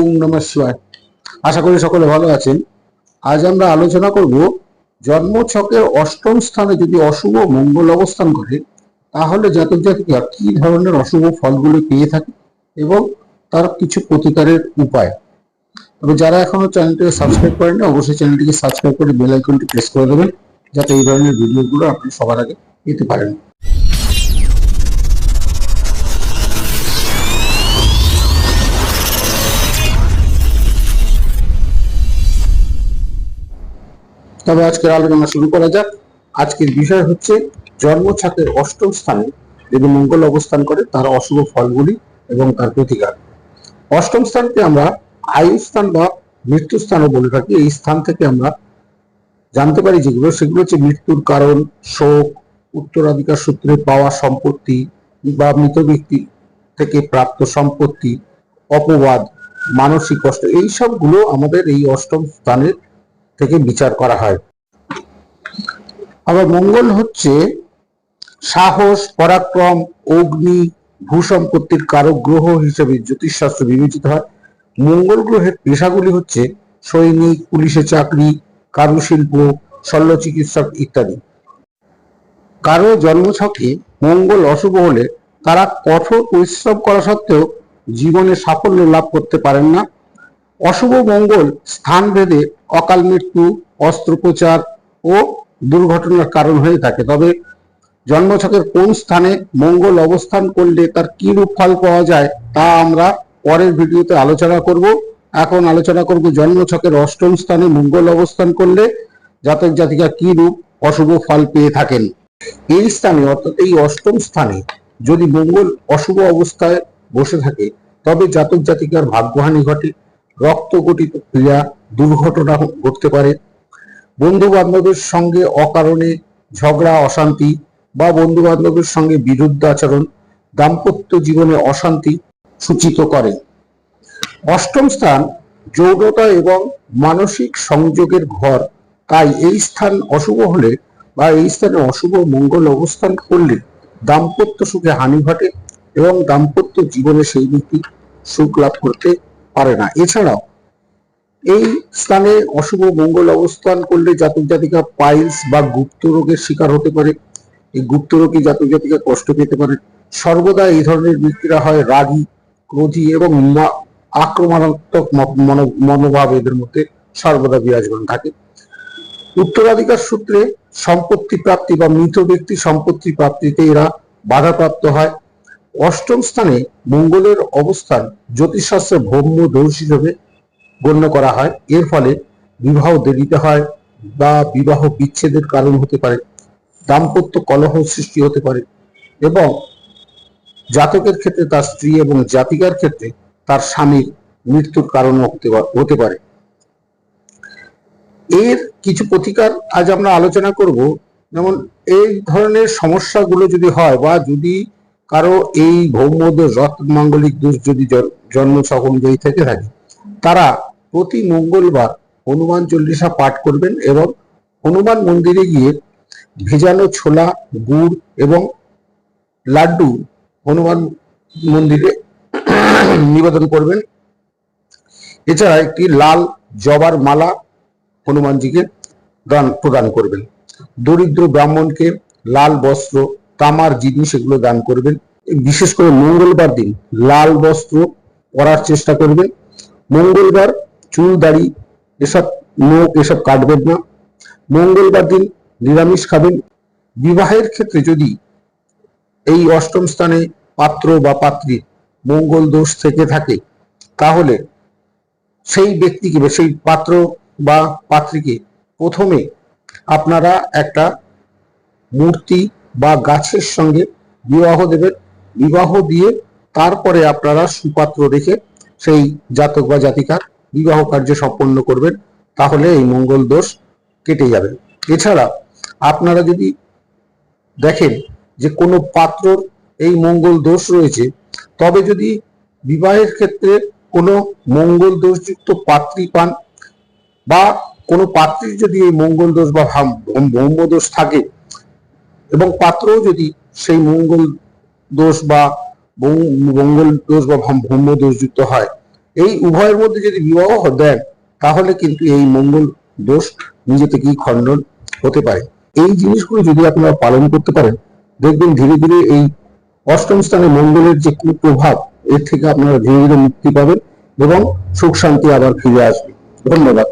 ওম নমঃ শিবায়। আশা করি সকলে ভালো আছেন। আজ আমরা আলোচনা করব জন্মছকের অষ্টম স্থানে যদি অশুভ মঙ্গল অবস্থান করে তাহলে জাতক জাতিকা কি ধরনের অশুভ ফলগুলো পেয়ে থাকে এবং তার কিছু প্রতিকারের উপায়? তবে যারা এখনও চ্যানেলটিকে সাবস্ক্রাইব করেন অবশ্যই চ্যানেলটিকে সাবস্ক্রাইব করে বেল আইকনটি প্রেস করে দেবেন, যাতে এই ধরনের ভিডিওগুলো আপনি সবার আগে পেতে পারেন। তবে আজকের আলোচনা শুরু করা যাক। আজকের বিষয় হচ্ছে জন্মছকের অষ্টম স্থানে যদি মঙ্গল অবস্থান করে, তার অশুভ ফলগুলি এবং তার প্রতিকার। অষ্টম স্থানকে আমরা আয়ু স্থান বা মৃত্যু স্থানও বলে থাকি। এই স্থান থেকে আমরা জানতে পারি যেগুলো, সেগুলো হচ্ছে মৃত্যুর কারণ, শোক, উত্তরাধিকার সূত্রে পাওয়া সম্পত্তি বা মৃত ব্যক্তি থেকে প্রাপ্ত সম্পত্তি, অপবাদ, মানসিক কষ্ট এই সবগুলো আমাদের এই অষ্টম স্থানের থেকে বিচার করা হয়। আবার হচ্ছে সাহস, পরাক্রম, অগ্নি, ভূসম্পত্তির কারক গ্রহ হিসেবে জ্যোতিষশাস্ত্র বিবেচিত হয়। মঙ্গল গ্রহের পেশাগুলি হচ্ছে সৈনিক, পুলিশে চাকরি, কারুশিল্প শল্য চিকিৎসক ইত্যাদি। কারও জন্মছকে মঙ্গল অশুভ হলে তারা কঠোর পরিশ্রম করা সত্ত্বেও জীবনে সাফল্য লাভ করতে পারেন না। অশুভ মঙ্গল স্থান ভেদে অকাল মৃত্যু, অস্ত্রোপচার ও দুর্ঘটনার কারণ হয়ে থাকে। তবে জন্মছকের কোন স্থানে মঙ্গল অবস্থান করলে তার কি রূপ ফল পাওয়া যায়, তা আমরা পরের ভিডিওতে আলোচনা করব। এখন আলোচনা করব জন্মছকের অষ্টম স্থানে মঙ্গল অবস্থান করলে জাতক জাতিকা কি রূপ অশুভ ফল পেয়ে থাকেন। এই স্থানে অর্থাৎ এই অষ্টম স্থানে যদি মঙ্গল অশুভ অবস্থায় বসে থাকে, তবে জাতক জাতিকার ভাগ্যহানি ঘটে। রক্ত গঠিত ক্রিয়া, দুর্ঘটনা ঘটতে পারে। বন্ধু বান্ধবের সঙ্গে অকারণে ঝগড়া, অশান্তি বা বন্ধু বান্ধবের সঙ্গে বিরুদ্ধ আচরণ দাম্পত্য জীবনে অশান্তি সূচিত করে। অষ্টম স্থান, যৌনতা এবং মানসিক সংযোগের ঘর। তাই এই স্থান অশুভ হলে বা এই স্থানে অশুভ মঙ্গল অবস্থান করলে দাম্পত্য সুখে হানি ঘটে এবং দাম্পত্য জীবনে সেই ব্যক্তি সুখ লাভ করতে পারে না। এছাড়াও, এই স্থানে অশুভ মঙ্গল অবস্থান করলে জাতক জাতিকা পাইলস বা গুপ্ত রোগের শিকার হতে পারে। এই গুপ্ত রোগে জাতক জাতিকা কষ্ট পেতে পারে। সর্বদা এই ধরনের ব্যক্তিরা হয় রাগী, ক্রোধী এবং আক্রমণাত্মক মনোভাব এদের মধ্যে সর্বদা বিরাজমান থাকে। উত্তরাধিকার সূত্রে সম্পত্তি প্রাপ্তি বা মৃত ব্যক্তি সম্পত্তি প্রাপ্তিতে এরা বাধাপ্রাপ্ত হয়। অষ্টম স্থানে মঙ্গলের অবস্থান জ্যোতিষশাস্ত্রে ভৌম দোষ হিসেবে গণ্য করা হয়। এর ফলে বিবাহ দেরিতে হয় বা বিবাহ বিচ্ছেদের কারণ হতে পারে, দাম্পত্য কলহ সৃষ্টি হতে পারে এবং জাতকের ক্ষেত্রে তার স্ত্রী এবং জাতিকার ক্ষেত্রে তার স্বামীর মৃত্যুর কারণ হতে হতে পারে। এর কিছু প্রতিকার আজ আমরা আলোচনা করব। যেমন এই ধরনের সমস্যাগুলো যদি হয় বা যদি কারও এই ভৌমদোষ রত্নমাঙ্গলিক দোষ যদি জন্ম ছক অনুযায়ী থেকে থাকে, তারা প্রতি মঙ্গলবার হনুমান চল্লিশা পাঠ করবেন এবং হনুমান মন্দিরে গিয়ে ভেজানো ছোলা, গুড় এবং লাড্ডু হনুমান মন্দিরে নিবেদন করবেন। এছাড়া একটি লাল জবার মালা হনুমানজিকে দান, প্রদান করবেন। দরিদ্র ব্রাহ্মণকে লাল বস্ত্র তামার জিনিস এগুলো দান করবেন। বিশেষ করে মঙ্গলবার দিন লাল বস্ত্র পরার চেষ্টা করবেন। মঙ্গলবার চুল, দাড়ি এসব নোখ এসব কাটবেন না। মঙ্গলবার দিন নিরামিষ খাবেন। বিবাহের ক্ষেত্রে যদি এই অষ্টম স্থানে পাত্র বা পাত্রী মঙ্গল দোষ থেকে থাকে, তাহলে সেই ব্যক্তিকে সেই পাত্র বা পাত্রীকে প্রথমে আপনারা একটা মূর্তি বা গাছের সঙ্গে বিবাহ দেবেন। বিবাহ দিয়ে তারপরে আপনারা সুপাত্র রেখে সেই জাতক বা জাতিকার বিবাহ কার্য সম্পন্ন করবেন। তাহলে এই মঙ্গল দোষ কেটে যাবে। এছাড়া আপনারা যদি দেখেন যে কোনো পাত্রর এই মঙ্গল দোষ রয়েছে, তবে যদি বিবাহের ক্ষেত্রে কোনো মঙ্গল দোষযুক্ত পাত্রী পান বা কোনো পাত্রীর যদি এই মঙ্গল দোষ বা ভাম- ব্রহ্ম দোষ থাকে এবং পাত্রও যদি সেই মঙ্গল দোষ বা মঙ্গল দোষ বা ব্রহ্ম দোষ যুক্ত হয়, এই উভয়ের মধ্যে যদি বিবাহ দেন, তাহলে কিন্তু এই মঙ্গল দোষ নিজে থেকেই খণ্ডন হতে পারে। এই জিনিসগুলো যদি আপনারা পালন করতে পারেন, দেখবেন ধীরে ধীরে এই অষ্টম স্থানে মঙ্গলের যে কুপ্রভাব, এর থেকে আপনারা ধীরে ধীরে মুক্তি পাবেন এবং সুখ শান্তি আবার ফিরে আসবে। ধন্যবাদ।